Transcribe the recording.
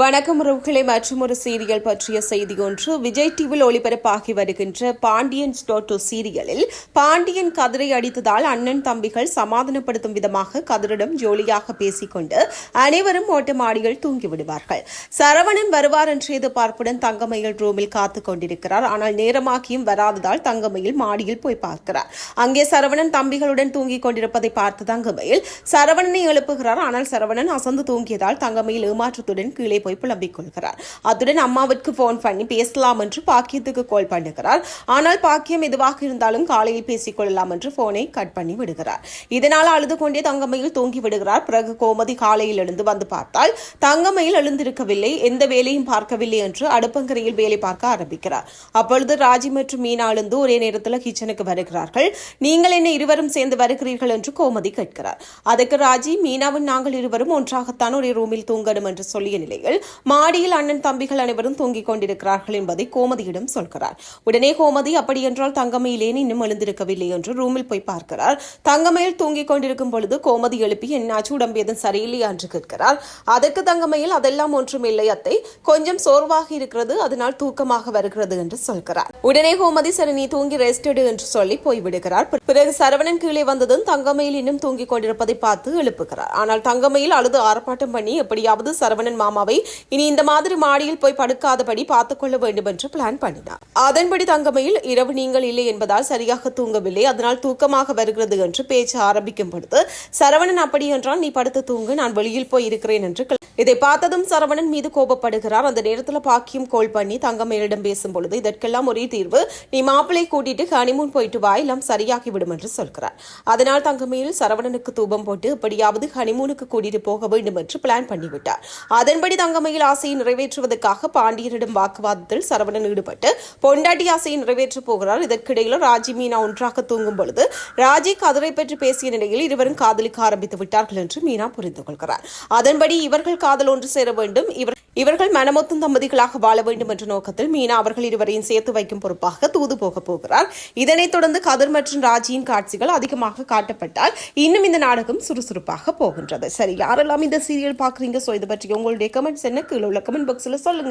வணக்கம் உறவுகளை மற்றும் ஒரு சீரியல் பற்றிய செய்தி ஒன்று. விஜய் டிவியில் ஒளிபரப்பாகி வருகின்ற பாண்டியன் ஸ்டோட்டோ சீரியலில் பாண்டியன் கதிரை அடித்ததால் அண்ணன் தம்பிகள் சமாதானப்படுத்தும் விதமாக கதிரிடம் ஜோலியாக பேசிக்கொண்டு அனைவரும் ஓட்டமாடியில் தூங்கி விடுவார்கள். சரவணன் வருவார் என்று எதிர்பார்ப்புடன் தங்கமயில் ரூமில் காத்துக் கொண்டிருக்கிறார். ஆனால் நேரமாகியும் வராததால் தங்கமயில் மாடியில் போய் பார்க்கிறார். அங்கே சரவணன் தம்பிகளுடன் தூங்கிக் கொண்டிருப்பதை பார்த்த தங்கமயில் சரவணனை எழுப்புகிறார். ஆனால் சரவணன் அசந்து தூங்கியதால் தங்கமயில் ஏமாற்றத்துடன் கீழே போய் புலம்பிக் கொள்கிறார். அத்துடன் அம்மாவிற்கு போன் பண்ணி பேசலாம் என்று பாக்கியத்துக்கு கால் பண்ணுகிறார். ஆனால் பாக்கியம் எதுவாக இருந்தாலும் காலையில் பேசிக் கொள்ளலாம் என்று போனை கட் பண்ணி விடுகிறார். இதனால் அழுது கொண்டே தங்கமயில் தூங்கி விடுகிறார். பிறகு கோமதி காலையில் எழுந்து வந்து பார்த்தால் தங்கமயில் எழுந்திருக்கவில்லை எந்த வேலையும் பார்க்கவில்லை என்று அடுப்பங்கரையில் வேலை பார்க்க ஆரம்பிக்கிறார். அப்பொழுது ராஜி மற்றும் மீனா எழுந்து ஒரே நேரத்தில் கிச்சனுக்கு வருகிறார்கள். நீங்கள் என்ன இருவரும் சேர்ந்து வருகிறீர்கள் என்று கோமதி கேட்கிறார். அதற்கு ராஜி மீனாவும் நாங்கள் இருவரும் ஒன்றாகத்தான் ஒரே ரூமில் தூங்கணும் என்று சொல்லிய நிலையில் மாடியில் அண்ணன் தம்பிகள் அனைவரும் தூங்கிக் கொண்டிருக்கிறார்கள் என்பதை கோமதியிடம் சொல்கிறார். உடனே கோமதி அப்படியென்றால் தங்கமையிலேன் இன்னும் எழுந்திருக்கவில்லை என்று ரூமில் போய் பார்க்கிறார். தங்கமையில் தூங்கிக் கொண்டிருக்கும் பொழுது கோமதி எழுப்பி என்னாச்சு உடம்பு எதுவும் சரியில்லையா? என்று கேட்கிறார். அதற்கு தங்கமையில் அதெல்லாம் ஒன்றும் இல்லை அத்தை. கொஞ்சம் சோர்வாக இருக்கிறது. அதனால் தூக்கமாக வருகிறது என்று சொல்கிறார். உடனே கோமதி சரி நீ தூங்கி ரெஸ்ட் எடு என்று சொல்லி போய்விடுகிறார் பிறகு சரவணன் கீழே வந்ததும் தங்கமையில் இன்னும் தூங்கிக் கொண்டிருப்பதை பார்த்து எழுப்புகிறார். ஆனால் தங்கமையில் அழுது ஆர்ப்பாட்டம் பண்ணி எப்படியாவது சரவணன் மாமாவை இனி இந்த மாதிரி மாடியில் போய் படுக்காதபடி பார்த்துக்கொள்ள வேண்டும் என்று பிளான் பண்ணினார். அதன்படி தங்கமையில் இரவு நீங்கள் இல்லை என்பதால் சரியாக தூங்கவில்லை. அதனால் தூக்கமாக வருகிறது என்று பேச்சு ஆரம்பிக்கும் பொழுது சரவணன் அப்படி என்றால் நீ படுத்து தூங்கு நான் வெளியில் போய் இருக்கிறேன் என்று இதை பார்த்ததும் சரவணன் மீது கோபப்படுகிறார். அந்த நேரத்தில் பாக்கியம் கோல் பண்ணி தங்கமேலிடம் பேசும் பொழுது இதற்கெல்லாம் ஒரே தீர்வு நீ மாப்பிளை கூட்டிட்டு ஹனிமூன் போயிட்டு வா எல்லாம் சரியாகிவிடும் என்று சொல்கிறார். அதனால் தங்கமேல் சரவணனுக்கு தூபம் போட்டு எப்படியாவது ஹனிமூனுக்கு கூட்டிட்டு போக வேண்டும் என்று பிளான் பண்ணிவிட்டார். அதன்படி தங்கமயில் ஆசையை நிறைவேற்றுவதற்காக பாண்டியரிடம் வாக்குவாதத்தில் சரவணன் ஈடுபட்டு பொண்டாட்டி ஆசையை நிறைவேற்றப் போகிறார். இதற்கிடையில் ராஜி மீனா ஒன்றாக தூங்கும் பொழுது ராஜி கதிரை பற்றி பேசிய நிலையில் இருவரும் காதலிக்க ஆரம்பித்து விட்டார்கள் என்று மீனா புரிந்து கொள்கிறார். அதன்படி இவர்கள் காதல் ஒன்று சேர வேண்டும். இவர் இவர்கள் மனமொத்தும் தம்பதிகளாக வாழ வேண்டும் என்ற நோக்கத்தில் மீனா அவர்கள் இருவரையும் சேர்த்து வைக்கும் பொறுப்பாக தூது போக போகிறார். இதனைத் தொடர்ந்து கதிர் மற்றும் ராஜியின் காட்சிகள் அதிகமாக காட்டப்பட்டால் இன்னும் இந்த நாடகம் சுறுசுறுப்பாக போகின்றது. சரி யாரெல்லாம் இந்த சீரியல் பார்க்குறீங்க? ஸோ இது பற்றி உங்களுடைய கமெண்ட்ஸ் என்ன? கீழே உள்ள கமெண்ட் பாக்ஸில் சொல்லுங்க.